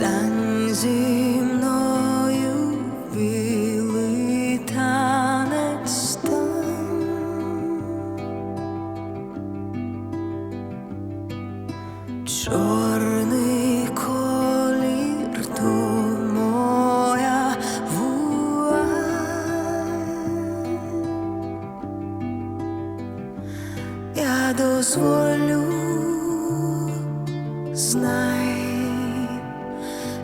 Стань зі мною білий танець дозволю, знай,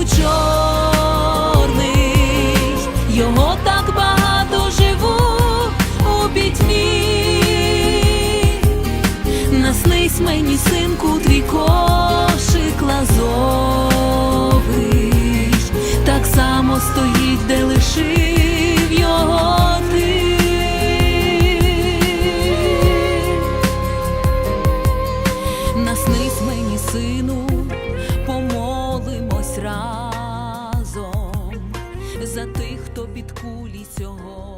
у чорний, його так багато живу у пітьмі. Наснись мені, синку, твій кошик лазовий, так само стоїть, де лишив кулі сьогодні.